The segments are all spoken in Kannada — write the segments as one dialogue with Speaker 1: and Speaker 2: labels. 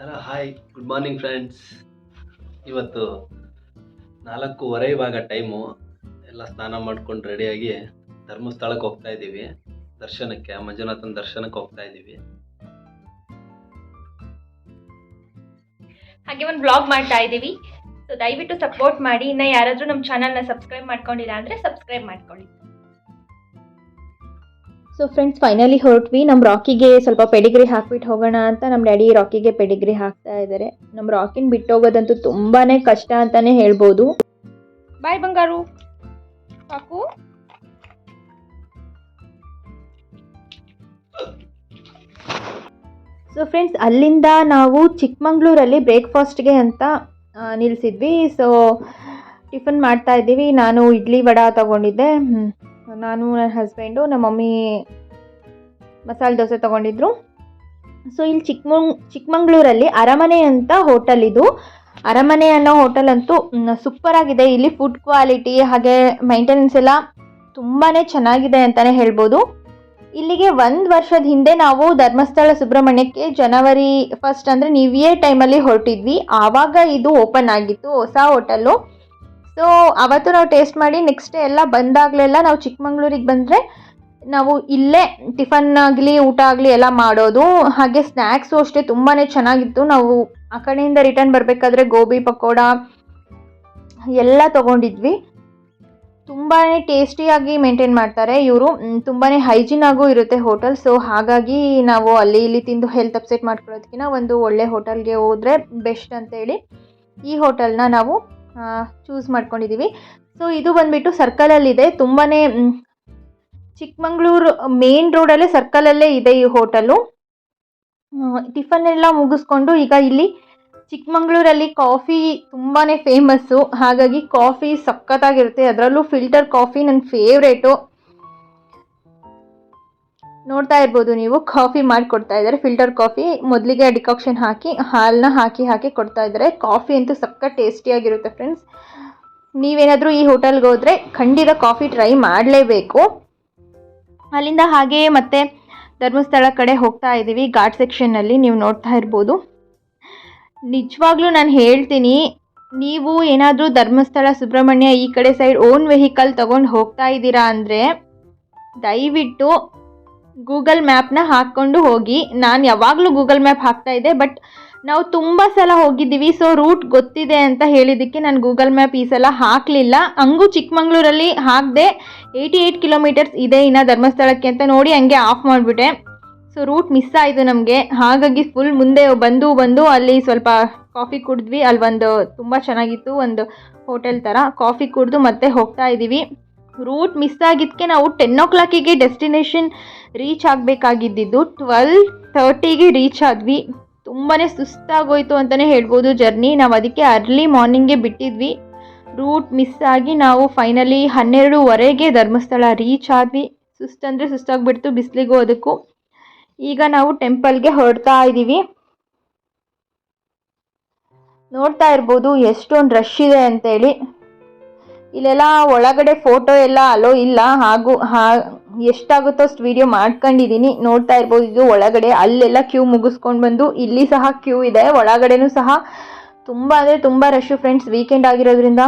Speaker 1: Hello hi good morning friends ಇವತ್ತು ನಾಲ್ಕೂವರೆ ಇವಾಗ ಟೈಮು ಎಲ್ಲ ಸ್ನಾನ ಮಾಡ್ಕೊಂಡು ರೆಡಿಯಾಗಿ ಧರ್ಮಸ್ಥಳಕ್ಕೆ ಹೋಗ್ತಾ ಇದ್ದೀವಿ. ದರ್ಶನಕ್ಕೆ ಮಂಜುನಾಥನ ದರ್ಶನಕ್ಕೆ ಹೋಗ್ತಾ ಇದ್ದೀವಿ.
Speaker 2: ಹಾಗೆ ಒಂದು ಬ್ಲಾಗ್ ಮಾಡ್ತಾ ಇದ್ದೀವಿ. ಸೊ ದಯವಿಟ್ಟು ಸಪೋರ್ಟ್ ಮಾಡಿ. ಇನ್ನು ಯಾರಾದರೂ ನಮ್ಮ ಚಾನಲ್ನ ಸಬ್ಸ್ಕ್ರೈಬ್ ಮಾಡ್ಕೊಂಡಿಲ್ಲ ಅಂದರೆ ಸಬ್ಸ್ಕ್ರೈಬ್ ಮಾಡ್ಕೊಳ್ಳಿ. ಸೊ ಫ್ರೆಂಡ್ಸ್ ಫೈನಲಿ ಹೊರಟ್ವಿ. ನಮ್ಮ ರಾಕಿಗೆ ಸ್ವಲ್ಪ ಪೆಡಿಗ್ರಿ ಹಾಕ್ಬಿಟ್ಟು ಹೋಗೋಣ ಅಂತ ನಮ್ಮ ಡ್ಯಾಡಿ ರಾಕಿಗೆ ಪೆಡಿಗ್ರಿ ಹಾಕ್ತಾ ಇದ್ದಾರೆ ನಮ್ಮ ರಾಕಿನ ಬಿಟ್ಟೋಗೋದಂತೂ ತುಂಬಾ ಕಷ್ಟ ಅಂತಲೇ ಹೇಳ್ಬೋದು. ಬಾಯ್ ಬಂಗಾರು. ಕಾಕು ಸೊ ಫ್ರೆಂಡ್ಸ್ ಅಲ್ಲಿಂದ ನಾವು ಚಿಕ್ಕಮಂಗ್ಳೂರಲ್ಲಿ ಬ್ರೇಕ್ಫಾಸ್ಟ್ಗೆ ಅಂತ ನಿಲ್ಲಿಸಿದ್ವಿ ಸೊ ಟಿಫನ್ ಮಾಡ್ತಾ ಇದ್ದೀವಿ. ನಾನು ಇಡ್ಲಿ ವಡ ತಗೊಂಡಿದ್ದೆ. ನಾನು, ನನ್ನ ಹಸ್ಬೆಂಡು ನಮ್ಮ ಮಮ್ಮಿ ಮಸಾಲೆ ದೋಸೆ ತೊಗೊಂಡಿದ್ರು. ಸೊ ಇಲ್ಲಿ ಚಿಕ್ಕಮಂಗ್ ಚಿಕ್ಕಮಂಗ್ಳೂರಲ್ಲಿ ಅರಮನೆ ಅಂತ ಹೋಟೆಲ್ ಇದು. ಅರಮನೆ ಅನ್ನೋ ಹೋಟೆಲ್ ಅಂತೂ ಸೂಪರ್ ಆಗಿದೆ. ಇಲ್ಲಿ ಫುಡ್ ಕ್ವಾಲಿಟಿ ಹಾಗೆ ಮೈಂಟೆನೆನ್ಸ್ ಎಲ್ಲ ತುಂಬಾ ಚೆನ್ನಾಗಿದೆ ಅಂತಲೇ ಹೇಳ್ಬೋದು. ಇಲ್ಲಿಗೆ ಒಂದು ವರ್ಷದ ಹಿಂದೆ ನಾವು ಧರ್ಮಸ್ಥಳ ಸುಬ್ರಹ್ಮಣ್ಯಕ್ಕೆ ಜನವರಿ ಫಸ್ಟ್ ಅಂದರೆ ನ್ಯೂ ಇಯರ್ ಟೈಮಲ್ಲಿ ಹೊರಟಿದ್ವಿ. ಆವಾಗ ಇದು ಓಪನ್ ಆಗಿತ್ತು, ಹೊಸ ಹೋಟೆಲ್ಲು ಸೊ ಅವತ್ತು ನಾವು ಟೇಸ್ಟ್ ಮಾಡಿ ನೆಕ್ಸ್ಟ್ ಎಲ್ಲ ಬಂದಾಗಲೆಲ್ಲ ನಾವು ಚಿಕ್ಕಮಂಗ್ಳೂರಿಗೆ ಬಂದರೆ ನಾವು ಇಲ್ಲೇ ಟಿಫನ್ ಆಗಲಿ, ಊಟ ಆಗಲಿ ಎಲ್ಲ ಮಾಡೋದು. ಹಾಗೆ ಸ್ನ್ಯಾಕ್ಸು ಅಷ್ಟೇ ತುಂಬಾ ಚೆನ್ನಾಗಿತ್ತು. ನಾವು ಆ ಕಡೆಯಿಂದ ರಿಟರ್ನ್ ಬರಬೇಕಾದ್ರೆ ಗೋಬಿ, ಪಕೋಡ ಎಲ್ಲ ತೊಗೊಂಡಿದ್ವಿ. ತುಂಬಾ ಟೇಸ್ಟಿಯಾಗಿ ಮೇಂಟೈನ್ ಮಾಡ್ತಾರೆ ಇವರು. ತುಂಬಾ ಹೈಜಿನ್ ಆಗೂ ಇರುತ್ತೆ ಹೋಟೆಲ್ ಸೊ ಹಾಗಾಗಿ ನಾವು ಅಲ್ಲಿ ಇಲ್ಲಿ ತಿಂದು ಹೆಲ್ತ್ ಅಪ್ಸೆಟ್ ಮಾಡ್ಕೊಳ್ಳೋದಕ್ಕಿಂತ ಒಂದು ಒಳ್ಳೆ ಹೋಟೆಲ್ಗೆ ಹೋದರೆ ಬೆಸ್ಟ್ ಅಂತೇಳಿ ಈ ಹೋಟೆಲ್ನ ನಾವು ಚೂಸ್ ಮಾಡ್ಕೊಂಡಿದ್ದೀವಿ ಸೊ ಇದು ಬಂದುಬಿಟ್ಟು ಸರ್ಕಲಲ್ಲಿದೆ ತುಂಬಾ ಚಿಕ್ಕಮಂಗ್ಳೂರು ಮೇನ್ ರೋಡಲ್ಲೇ ಸರ್ಕಲಲ್ಲೇ ಇದೆ ಈ ಹೋಟೆಲು ಟಿಫನ್ ಎಲ್ಲ ಮುಗಿಸ್ಕೊಂಡು ಈಗ ಇಲ್ಲಿ ಚಿಕ್ಕಮಂಗ್ಳೂರಲ್ಲಿ ಕಾಫಿ ತುಂಬಾ ಫೇಮಸ್ಸು ಹಾಗಾಗಿ ಕಾಫಿ ಸಖತ್ತಾಗಿರುತ್ತೆ. ಅದರಲ್ಲೂ ಫಿಲ್ಟರ್ ಕಾಫಿ ನನ್ನ ಫೇವ್ರೇಟು ನೋಡ್ತಾ ಇರ್ಬೋದು ನೀವು, ಕಾಫಿ ಮಾಡಿಕೊಡ್ತಾ ಇದ್ದಾರೆ. ಫಿಲ್ಟರ್ ಕಾಫಿ, ಮೊದಲಿಗೆ ಡಿಕಾಕ್ಷನ್ ಹಾಕಿ ಹಾಲನ್ನ ಹಾಕಿ ಹಾಕಿ ಕೊಡ್ತಾ ಇದ್ದಾರೆ. ಕಾಫಿ ಅಂತೂ ಸಕ್ಕ ಟೇಸ್ಟಿಯಾಗಿರುತ್ತೆ ಫ್ರೆಂಡ್ಸ್. ನೀವೇನಾದರೂ ಈ ಹೋಟೆಲ್ಗೆ ಹೋದರೆ ಖಂಡಿತ ಕಾಫಿ ಟ್ರೈ ಮಾಡಲೇಬೇಕು. ಅಲ್ಲಿಂದ ಹಾಗೆಯೇ ಮತ್ತೆ ಧರ್ಮಸ್ಥಳ ಕಡೆ ಹೋಗ್ತಾ ಇದ್ದೀವಿ. ಘಾಟ್ ಸೆಕ್ಷನ್ನಲ್ಲಿ ನೀವು ನೋಡ್ತಾ ಇರ್ಬೋದು. ನಿಜವಾಗ್ಲೂ ನಾನು ಹೇಳ್ತೀನಿ, ನೀವು ಏನಾದರೂ ಧರ್ಮಸ್ಥಳ, ಸುಬ್ರಹ್ಮಣ್ಯ ಈ ಕಡೆ ಸೈಡ್ ಓನ್ ವೆಹಿಕಲ್ ತೊಗೊಂಡು ಹೋಗ್ತಾ ಇದ್ದೀರಾ ಅಂದರೆ ದಯವಿಟ್ಟು ಗೂಗಲ್ ಮ್ಯಾಪ್ನ ಹಾಕ್ಕೊಂಡು ಹೋಗಿ. ನಾನು ಯಾವಾಗಲೂ ಗೂಗಲ್ ಮ್ಯಾಪ್ ಹಾಕ್ತಾ ಇದ್ದೆ, ಬಟ್ ನಾವು ತುಂಬ ಸಲ ಹೋಗಿದ್ದೀವಿ, ಸೊ ರೂಟ್ ಗೊತ್ತಿದೆ ಅಂತ ಹೇಳಿದ್ದಕ್ಕೆ ನಾನು ಗೂಗಲ್ ಮ್ಯಾಪ್ ಈ ಸಲ ಹಾಕಲಿಲ್ಲ. ಹಂಗೂ ಚಿಕ್ಕಮಂಗ್ಳೂರಲ್ಲಿ ಹಾಕದೆ, ಏಯ್ಟಿ ಏಯ್ಟ್ ಕಿಲೋಮೀಟರ್ಸ್ ಇದೆ ಇನ್ನು ಧರ್ಮಸ್ಥಳಕ್ಕೆ ಅಂತ ನೋಡಿ ಹಂಗೆ ಆಫ್ ಮಾಡಿಬಿಟ್ಟೆ. ಸೊ ರೂಟ್ ಮಿಸ್ ಆಯಿತು ನಮಗೆ. ಹಾಗಾಗಿ ಫುಲ್ ಮುಂದೆ ಬಂದು ಬಂದು ಅಲ್ಲಿ ಸ್ವಲ್ಪ ಕಾಫಿ ಕುಡಿದ್ವಿ. ಅಲ್ಲಿ ಒಂದು ತುಂಬ ಚೆನ್ನಾಗಿತ್ತು, ಒಂದು ಹೋಟೆಲ್ ಥರ ಕಾಫಿ ಕುಡಿದು ಮತ್ತೆ ಹೋಗ್ತಾ ಇದ್ದೀವಿ. ರೂಟ್ ಮಿಸ್ ಆಗಿದ್ದಕ್ಕೆ ನಾವು ಟೆನ್ ಓ ಕ್ಲಾಕಿಗೆ ಡೆಸ್ಟಿನೇಷನ್ ರೀಚ್ ಆಗಬೇಕಾಗಿದ್ದಿದ್ದು ಟ್ವೆಲ್ ತರ್ಟಿಗೆ ರೀಚ್ ಆದ್ವಿ. ತುಂಬಾ ಸುಸ್ತಾಗೋಯ್ತು ಅಂತಲೇ ಹೇಳ್ಬೋದು ಜರ್ನಿ ನಾವು ಅದಕ್ಕೆ ಅರ್ಲಿ ಮಾರ್ನಿಂಗೇ ಬಿಟ್ಟಿದ್ವಿ. ರೂಟ್ ಮಿಸ್ ಆಗಿ ನಾವು ಫೈನಲಿ ಹನ್ನೆರಡುವರೆಗೆ ಧರ್ಮಸ್ಥಳ ರೀಚ್ ಆದ್ವಿ. ಸುಸ್ತಂದರೆ ಸುಸ್ತಾಗಿಬಿಡ್ತು ಬಿಸಿಲಿಗೂ ಅದಕ್ಕೂ. ಈಗ ನಾವು ಟೆಂಪಲ್ಗೆ ಹೊರಡ್ತಾ ಇದ್ದೀವಿ ನೋಡ್ತಾ ಇರ್ಬೋದು ಎಷ್ಟೊಂದು ರಶ್ ಇದೆ ಅಂತೇಳಿ. ಇಲ್ಲೆಲ್ಲ ಒಳಗಡೆ ಫೋಟೋ ಎಲ್ಲ ಅಲೋ ಇಲ್ಲ, ಹಾಗೂ ಹಾ, ಎಷ್ಟಾಗುತ್ತೋ ಅಷ್ಟು ವಿಡಿಯೋ ಮಾಡ್ಕೊಂಡಿದ್ದೀನಿ ನೋಡ್ತಾ ಇರ್ಬೋದು, ಇದು ಒಳಗಡೆ, ಅಲ್ಲೆಲ್ಲ ಕ್ಯೂ ಮುಗಿಸ್ಕೊಂಡು ಬಂದು, ಇಲ್ಲಿ ಸಹ ಕ್ಯೂ ಇದೆ. ಒಳಗಡೆನೂ ಸಹ ತುಂಬ ಅಂದರೆ ತುಂಬ ರಶ್ಶು ಫ್ರೆಂಡ್ಸ್ ವೀಕೆಂಡ್ ಆಗಿರೋದ್ರಿಂದ.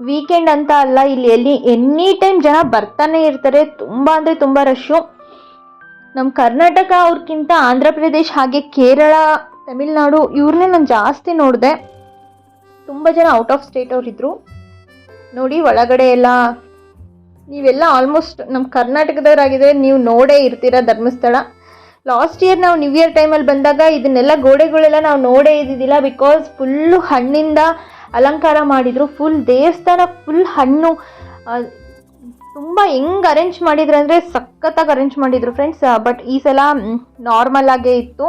Speaker 2: ವೀಕೆಂಡ್ ಅಂತ ಅಲ್ಲ, ಇಲ್ಲಿ, ಎಲ್ಲಿ ಎನಿ ಟೈಮ್ ಜನ ಬರ್ತಾನೆ ಇರ್ತಾರೆ. ತುಂಬ ಅಂದರೆ ತುಂಬ ರಶ್ಶು ನಮ್ಮ ಕರ್ನಾಟಕ ಅವ್ರಿಗಿಂತ ಆಂಧ್ರ ಪ್ರದೇಶ್, ಹಾಗೆ ಕೇರಳ, ತಮಿಳ್ನಾಡು ಇವ್ರನ್ನೇ ನಾನು ಜಾಸ್ತಿ ನೋಡಿದೆ. ತುಂಬ ಜನ ಔಟ್ ಆಫ್ ಸ್ಟೇಟ್ ಅವರಿದ್ದರು ನೋಡಿ ಒಳಗಡೆ ಎಲ್ಲ, ನೀವೆಲ್ಲ ಆಲ್ಮೋಸ್ಟ್ ನಮ್ಮ ಕರ್ನಾಟಕದವರಾಗಿದ್ದರೆ ನೀವು ನೋಡೇ ಇರ್ತೀರ ಧರ್ಮಸ್ಥಳ. ಲಾಸ್ಟ್ ಇಯರ್ ನಾವು ನ್ಯೂ ಇಯರ್ ಟೈಮಲ್ಲಿ ಬಂದಾಗ ಇದನ್ನೆಲ್ಲ ಗೋಡೆಗಳೆಲ್ಲ ನಾವು ನೋಡೇ ಇದ್ದಿದ್ದಿಲ್ಲ ಬಿಕಾಸ್ ಫುಲ್ಲು ಹಣ್ಣಿಂದ ಅಲಂಕಾರ ಮಾಡಿದರು ಫುಲ್ ದೇವಸ್ಥಾನ ಫುಲ್ ಹಣ್ಣು. ತುಂಬ ಹೆಂಗ್ ಅರೇಂಜ್ ಮಾಡಿದ್ರು ಅಂದರೆ ಸಖತ್ತಾಗಿ ಅರೇಂಜ್ ಮಾಡಿದರು ಫ್ರೆಂಡ್ಸ್ ಬಟ್ ಈ ಸಲ ನಾರ್ಮಲ್ ಆಗೇ ಇತ್ತು.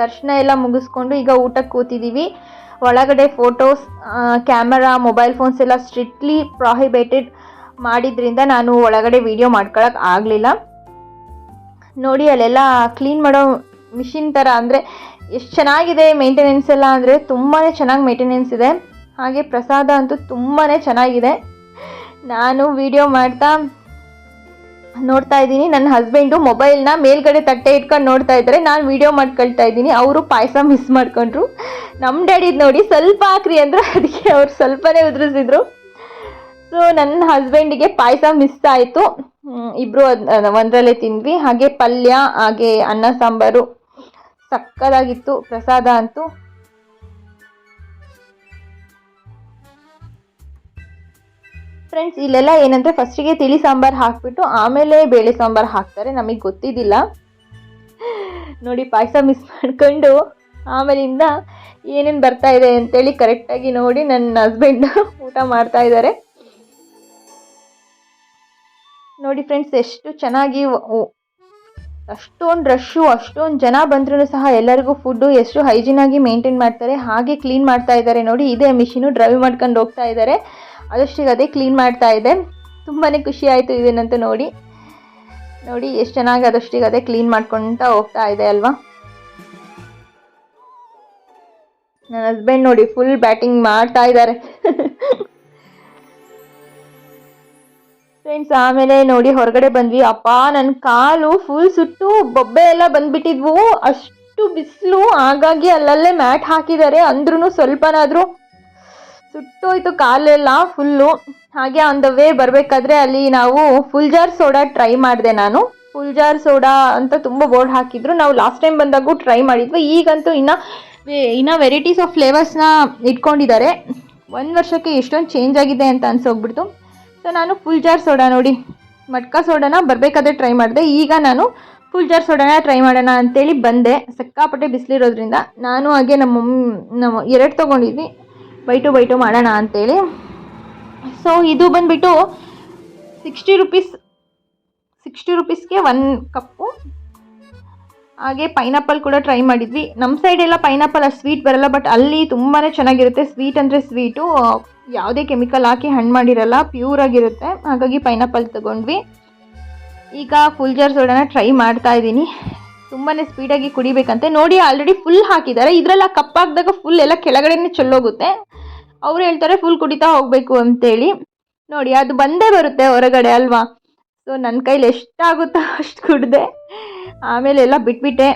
Speaker 2: ದರ್ಶನ ಎಲ್ಲ ಮುಗಿಸ್ಕೊಂಡು ಈಗ ಊಟಕ್ಕೆ ಕೂತಿದ್ದೀವಿ ಒಳಗಡೆ ಫೋಟೋಸ್ ಕ್ಯಾಮರಾ, ಮೊಬೈಲ್ ಫೋನ್ಸ್ ಎಲ್ಲ ಸ್ಟ್ರಿಕ್ಟ್ಲಿ ಪ್ರಾಹಿಬೇಟೆಡ್ ಮಾಡಿದ್ರಿಂದ ನಾನು ಒಳಗಡೆ ವಿಡಿಯೋ ಮಾಡ್ಕೊಳಕ್ಕೆ ಆಗಲಿಲ್ಲ. ನೋಡಿ, ಅಲ್ಲೆಲ್ಲ ಕ್ಲೀನ್ ಮಾಡೋ ಮಿಷಿನ್ ಥರ ಅಂದರೆ ಎಷ್ಟು ಚೆನ್ನಾಗಿದೆ ಮೇಂಟೆನೆನ್ಸ್ ಎಲ್ಲ ಅಂದರೆ ತುಂಬಾ ಚೆನ್ನಾಗಿ ಮೇಂಟೆನೆನ್ಸ್ ಇದೆ. ಹಾಗೆ ಪ್ರಸಾದ ಅಂತೂ ತುಂಬಾ ಚೆನ್ನಾಗಿದೆ. ನಾನು ವಿಡಿಯೋ ಮಾಡ್ತಾ ನೋಡ್ತಾ ಇದ್ದೀನಿ. ನನ್ನ ಹಸ್ಬೆಂಡು ಮೊಬೈಲ್ನ ಮೇಲ್ಗಡೆ ತಟ್ಟೆ ಇಟ್ಕೊಂಡು ನೋಡ್ತಾ ಇದ್ದಾರೆ. ನಾನು ವೀಡಿಯೋ ಮಾಡ್ಕೊಳ್ತಾ ಇದ್ದೀನಿ. ಅವರು ಪಾಯಸ ಮಿಸ್ ಮಾಡ್ಕೊಂಡ್ರು. ನಮ್ಮ ಡ್ಯಾಡಿದ್ ನೋಡಿ ಸ್ವಲ್ಪ ಹಾಕ್ರಿ ಅಂದರು ಅದಕ್ಕೆ ಅವ್ರು ಸ್ವಲ್ಪನೇ ಉದುರಿಸಿದ್ರು. ಸೊ ನನ್ನ ಹಸ್ಬೆಂಡಿಗೆ ಪಾಯಸ ಮಿಸ್ ಆಯಿತು. ಇಬ್ಬರು ಒಂದರಲ್ಲೇ ತಿಂದ್ವಿ. ಹಾಗೆ ಪಲ್ಯ, ಹಾಗೆ ಅನ್ನ ಸಾಂಬಾರು. ಸಕ್ಕದಾಗಿತ್ತು. ಪ್ರಸಾದ ಅಂತೂ. ಫ್ರೆಂಡ್ಸ್ ಇಲ್ಲೆಲ್ಲ ಏನಂದರೆ ಫಸ್ಟಿಗೆ ತಿಳಿ ಸಾಂಬಾರು ಹಾಕಿಬಿಟ್ಟು ಆಮೇಲೆ ಬೇಳೆ ಸಾಂಬಾರು ಹಾಕ್ತಾರೆ, ನಮಗೆ ಗೊತ್ತಿದ್ದಿಲ್ಲ. ನೋಡಿ ಪಾಯಸ ಮಿಸ್ ಮಾಡ್ಕೊಂಡು ಆಮೇಲಿಂದ ಏನೇನು ಬರ್ತಾ ಇದೆ ಅಂತೇಳಿ ಕರೆಕ್ಟಾಗಿ ನೋಡಿ ನನ್ನ ಹಸ್ಬೆಂಡ್ ಊಟ ಮಾಡ್ತಾ ಇದ್ದಾರೆ ನೋಡಿ ಫ್ರೆಂಡ್ಸ್ ಎಷ್ಟು ಚೆನ್ನಾಗಿ ಅಷ್ಟೊಂದು ರಶ್ಶು ಅಷ್ಟೊಂದು ಜನ ಬಂದ್ರೂ ಸಹ ಎಲ್ಲರಿಗೂ ಫುಡ್ಡು ಎಷ್ಟು ಹೈಜೀನಾಗಿ ಮೇಂಟೈನ್ ಮಾಡ್ತಾರೆ, ಹಾಗೆ ಕ್ಲೀನ್ ಮಾಡ್ತಾ ಇದ್ದಾರೆ ನೋಡಿ, ಇದೇ ಮಿಷಿನು ಡ್ರೈವ್ ಮಾಡ್ಕೊಂಡು ಹೋಗ್ತಾ ಇದ್ದಾರೆ ಅದಷ್ಟಿಗೆ ಅದೇ ಕ್ಲೀನ್ ಮಾಡ್ತಾ ಇದೆ. ತುಂಬಾ ಖುಷಿ ಆಯಿತು ಇದನ್ನಂತೂ ನೋಡಿ. ನೋಡಿ ಎಷ್ಟು ಚೆನ್ನಾಗಿ ಅದಷ್ಟಿಗೆ ಅದೇ ಕ್ಲೀನ್ ಮಾಡ್ಕೊಳ್ತಾ ಹೋಗ್ತಾ ಇದೆ ಅಲ್ವಾ? ನನ್ನ ಹಸ್ಬೆಂಡ್ ನೋಡಿ ಫುಲ್ ಬ್ಯಾಟಿಂಗ್ ಮಾಡ್ತಾ ಇದ್ದಾರೆ. ಫ್ರೆಂಡ್ಸ್ ಆಮೇಲೆ ನೋಡಿ ಹೊರಗಡೆ ಬಂದ್ವಿ. ಅಪ್ಪ ನನ್ನ ಕಾಲು ಫುಲ್ ಸುಟ್ಟು ಬೊಬ್ಬೆ ಎಲ್ಲ ಬಂದ್ಬಿಟ್ಟಿದ್ವು. ಅಷ್ಟು ಬಿಸಿಲು, ಹಾಗಾಗಿ ಅಲ್ಲಲ್ಲೇ ಮ್ಯಾಟ್ ಹಾಕಿದ್ದಾರೆ. ಅಂದ್ರೂ ಸ್ವಲ್ಪನಾದರೂ ಸುಟ್ಟೋಯ್ತು ಕಾಲೆಲ್ಲ ಫುಲ್ಲು ಹಾಗೆ ಆನ್ ದ ವೇ ಬರಬೇಕಾದ್ರೆ ಅಲ್ಲಿ ನಾವು ಫುಲ್ ಜಾರ್ ಸೋಡಾ ಟ್ರೈ ಮಾಡಿದೆ ನಾನು. ಫುಲ್ ಜಾರ್ ಸೋಡಾ ಅಂತ ತುಂಬ ಬೋರ್ಡ್ ಹಾಕಿದ್ರು. ನಾವು ಲಾಸ್ಟ್ ಟೈಮ್ ಬಂದಾಗೂ ಟ್ರೈ ಮಾಡಿದ್ವಿ. ಈಗಂತೂ ಇನ್ನು ಇನ್ನೂ ವೆರೈಟೀಸ್ ಆಫ್ ಫ್ಲೇವರ್ಸ್ನ ಇಟ್ಕೊಂಡಿದ್ದಾರೆ. ಒಂದು ವರ್ಷಕ್ಕೆ ಎಷ್ಟೊಂದು ಚೇಂಜ್ ಆಗಿದೆ ಅಂತ ಅನ್ಸೋಗ್ಬಿಡ್ತು. ಸೊ ನಾನು ಫುಲ್ ಜಾರ್ ಸೋಡಾ ನೋಡಿ, ಮಟ್ಕಾ ಸೋಡಾನ ಬರಬೇಕಾದ್ರೆ ಟ್ರೈ ಮಾಡಿದೆ. ಈಗ ನಾನು ಫುಲ್ ಜಾರ್ ಸೋಡಾನ ಟ್ರೈ ಮಾಡೋಣ ಅಂತೇಳಿ ಬಂದೆ. ಸಕ್ಕಾಪಟ್ಟೆ ಬಿಸಿಲಿರೋದ್ರಿಂದ. ನಾನು ಹಾಗೆ ನಮ್ಮ ಮಮ್ಮಿ, ನಮ್ಮ ಎರಡು ತೊಗೊಂಡಿದ್ವಿ. ಬೈಟು ಬೈಟು ಮಾಡೋಣ ಅಂತೇಳಿ. ಸೊ ಇದು ಬಂದುಬಿಟ್ಟು ಸಿಕ್ಸ್ಟಿ ರುಪೀಸ್ ಸಿಕ್ಸ್ಟಿ ರುಪೀಸ್ಗೆ ಒನ್ ಕಪ್ಪು ಹಾಗೆ ಪೈನಾಪಲ್ ಕೂಡ ಟ್ರೈ ಮಾಡಿದ್ವಿ. ನಮ್ಮ ಸೈಡೆಲ್ಲ ಪೈನಾಪಲ್ ಅಷ್ಟು ಸ್ವೀಟ್ ಬರಲ್ಲ ಬಟ್ ಅಲ್ಲಿ ತುಂಬಾ ಚೆನ್ನಾಗಿರುತ್ತೆ. ಸ್ವೀಟ್ ಅಂದರೆ ಸ್ವೀಟು ಯಾವುದೇ ಕೆಮಿಕಲ್ ಹಾಕಿ ಹಣ್ಣು ಮಾಡಿರಲ್ಲ ಪ್ಯೂರ್ ಆಗಿರುತ್ತೆ. ಹಾಗಾಗಿ ಪೈನಾಪಲ್ ತಗೊಂಡ್ವಿ. ಈಗ ಫುಲ್ ಜಾರ್ ಸೋಡಾನ ಟ್ರೈ ಮಾಡ್ತಾ ಇದ್ದೀನಿ. ತುಂಬಾ ಸ್ಪೀಡಾಗಿ ಕುಡಿಬೇಕಂತೆ. ನೋಡಿ ಆಲ್ರೆಡಿ ಫುಲ್ ಹಾಕಿದ್ದಾರೆ. ಇದರಲ್ಲಿ ಆ ಫುಲ್ ಎಲ್ಲ ಕೆಳಗಡೆನೇ ಚೆಲ್ಲೋಗುತ್ತೆ. ಅವ್ರು ಹೇಳ್ತಾರೆ ಫುಲ್ ಕುಡಿತಾ ಹೋಗಬೇಕು ಅಂತೇಳಿ. ನೋಡಿ, ಅದು ಬಂದೇ ಬರುತ್ತೆ ಹೊರಗಡೆ ಅಲ್ವಾ? ಸೊ ನನ್ನ ಕೈಲಿ ಎಷ್ಟಾಗುತ್ತೋ ಅಷ್ಟು ಕುಡಿದೆ. ಆಮೇಲೆ ಎಲ್ಲ ಬಿಟ್ಬಿಟ್ಟೆ.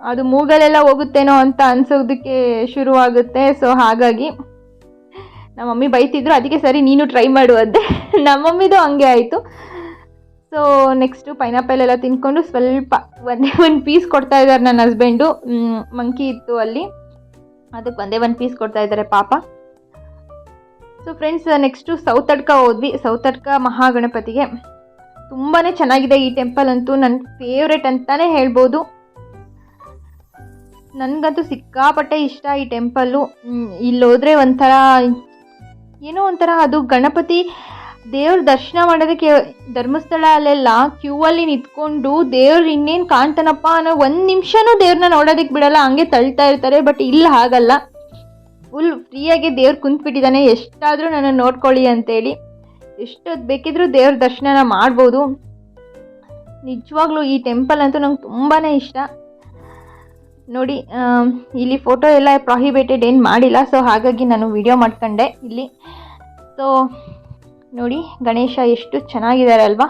Speaker 2: ಅದು ಮೂಗಲೆಲ್ಲ ಹೋಗುತ್ತೇನೋ ಅಂತ ಅನ್ಸೋದಕ್ಕೆ ಶುರುವಾಗುತ್ತೆ. ಸೊ ಹಾಗಾಗಿ ನಮ್ಮ ಮಮ್ಮಿ ಬೈತಿದ್ರು. ಅದಕ್ಕೆ ಸರಿ, ನೀನು ಟ್ರೈ ಮಾಡು ಅಂದೆ. ನಮ್ಮ ಮಮ್ಮಿದು ಹಂಗೆ ಆಯಿತು. ಸೊ ನೆಕ್ಸ್ಟು ಪೈನಾಪಲ್ ಎಲ್ಲ ತಿನ್ಕೊಂಡು ಸ್ವಲ್ಪ ಒಂದೇ ಒಂದು ಪೀಸ್ ಕೊಡ್ತಾ ಇದ್ದಾರೆ ನನ್ನ ಹಸ್ಬೆಂಡು ಮಂಕಿ ಇತ್ತು ಅಲ್ಲಿ. ಅದಕ್ಕೆ ಒಂದೇ ಒಂದು ಪೀಸ್ ಕೊಡ್ತಾ ಇದ್ದಾರೆ ಪಾಪ. ಸೊ ಫ್ರೆಂಡ್ಸ್ ನೆಕ್ಸ್ಟು ಸೌತಡ್ಕ ಹೋದ್ವಿ. ಸೌತಡ್ಕ ಮಹಾಗಣಪತಿಗೆ. ತುಂಬಾ ಚೆನ್ನಾಗಿದೆ ಈ ಟೆಂಪಲ್ ಅಂತೂ. ನನ್ನ ಫೇವ್ರೆಟ್ ಅಂತಲೇ ಹೇಳ್ಬೋದು. ನನಗಂತೂ ಸಿಕ್ಕಾಪಟ್ಟೆ ಇಷ್ಟ ಈ ಟೆಂಪಲ್ಲು ಇಲ್ಲಿ ಹೋದರೆ ಒಂಥರ ಏನೋ ಒಂಥರ ಅದು ಗಣಪತಿ ದೇವ್ರ ದರ್ಶನ ಮಾಡೋದಕ್ಕೆ ಧರ್ಮಸ್ಥಳ ಅಲ್ಲೆಲ್ಲ ಕ್ಯೂ ಅಲ್ಲಿ ನಿಂತ್ಕೊಂಡು ದೇವ್ರು ಇನ್ನೇನು ಕಾಣ್ತಾನಪ್ಪ ಅನ್ನೋ ಒಂದು ನಿಮಿಷನೂ ದೇವ್ರನ್ನ ನೋಡೋದಕ್ಕೆ ಬಿಡಲ್ಲ. ಹಂಗೆ ತಳ್ತಾ ಇರ್ತಾರೆ ಬಟ್ ಇಲ್ಲಿ ಹಾಗಲ್ಲ. ಫುಲ್ ಫ್ರೀಯಾಗಿ ದೇವ್ರು ಕುಂತ್ಬಿಟ್ಟಿದ್ದಾನೆ ಎಷ್ಟಾದರೂ ನನ್ನ ನೋಡ್ಕೊಳ್ಳಿ ಅಂತೇಳಿ. ಎಷ್ಟೊತ್ತು ಬೇಕಿದ್ರೂ ದೇವ್ರ ದರ್ಶನನ ಮಾಡ್ಬೋದು. ನಿಜವಾಗ್ಲೂ ಈ ಟೆಂಪಲ್ ಅಂತೂ ನಂಗೆ ತುಂಬಾ ಇಷ್ಟ. ನೋಡಿ ಇಲ್ಲಿ ಫೋಟೋ ಎಲ್ಲ ಪ್ರಾಹಿಬೇಟೆಡ್ ಏನು ಮಾಡಿಲ್ಲ. ಸೊ ಹಾಗಾಗಿ ನಾನು ವಿಡಿಯೋ ಮಾಡ್ಕೊಂಡೆ ಇಲ್ಲಿ. ಸೊ ನೋಡಿ, ಗಣೇಶ ಎಷ್ಟು ಚೆನ್ನಾಗಿದ್ದಾರೆ ಅಲ್ವಾ?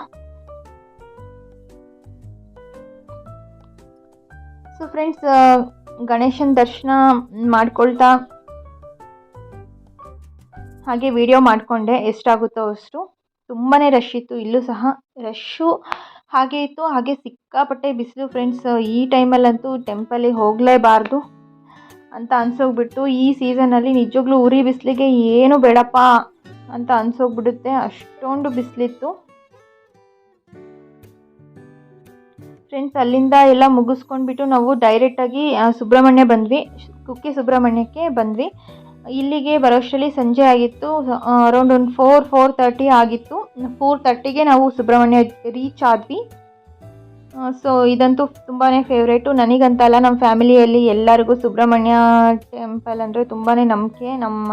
Speaker 2: ಸೊ ಫ್ರೆಂಡ್ಸ್ ಗಣೇಶನ ದರ್ಶನ ಮಾಡ್ಕೊಳ್ತಾ ಹಾಗೆ ವಿಡಿಯೋ ಮಾಡಿಕೊಂಡೆ, ಎಷ್ಟಾಗುತ್ತೋ ಅಷ್ಟು. ತುಂಬಾ ರಶ್ ಇತ್ತು. ಇಲ್ಲೂ ಸಹ ರಶ್ಶು ಹಾಗೆ ಇತ್ತು. ಹಾಗೆ ಸಿಕ್ಕಾಪಟ್ಟೆ ಬಿಸಿಲು ಫ್ರೆಂಡ್ಸ್ ಈ ಟೈಮಲ್ಲಂತೂ ಟೆಂಪಲಿಗೆ ಹೋಗಲೇಬಾರ್ದು ಅಂತ ಅನ್ಸೋಗ್ಬಿಟ್ಟು, ಈ ಸೀಸನಲ್ಲಿ ನಿಜವಾಗ್ಲೂ ಉರಿ ಬಿಸಿಲಿಗೆ ಏನು ಬೇಡಪ್ಪ ಅಂತ ಅನ್ಸೋಗ್ಬಿಡುತ್ತೆ. ಅಷ್ಟೊಂದು ಬಿಸಿಲಿತ್ತು. ಫ್ರೆಂಡ್ಸ್ ಅಲ್ಲಿಂದ ಎಲ್ಲ ಮುಗಿಸ್ಕೊಂಡ್ಬಿಟ್ಟು ನಾವು ಡೈರೆಕ್ಟಾಗಿ ಸುಬ್ರಹ್ಮಣ್ಯ ಬಂದ್ವಿ. ಕುಕ್ಕೆ ಸುಬ್ರಹ್ಮಣ್ಯಕ್ಕೆ ಬಂದ್ವಿ. ಇಲ್ಲಿಗೆ ಬರೋಷ್ಟರಲ್ಲಿ ಸಂಜೆ ಆಗಿತ್ತು ಅರೌಂಡ್ ಒಂದು ಫೋರ್ ಫೋರ್ ತರ್ಟಿ ಆಗಿತ್ತು. ಫೋರ್ ತರ್ಟಿಗೆ ನಾವು ಸುಬ್ರಹ್ಮಣ್ಯ ರೀಚ್ ಆದ್ವಿ. ಸೊ ಇದಂತೂ ತುಂಬಾ ಫೇವ್ರೇಟು ನನಗಂತಲ್ಲ ನಮ್ಮ ಫ್ಯಾಮಿಲಿಯಲ್ಲಿ ಎಲ್ಲರಿಗೂ ಸುಬ್ರಹ್ಮಣ್ಯ ಟೆಂಪಲ್ ಅಂದರೆ ತುಂಬಾ ನಂಬಿಕೆ. ನಮ್ಮ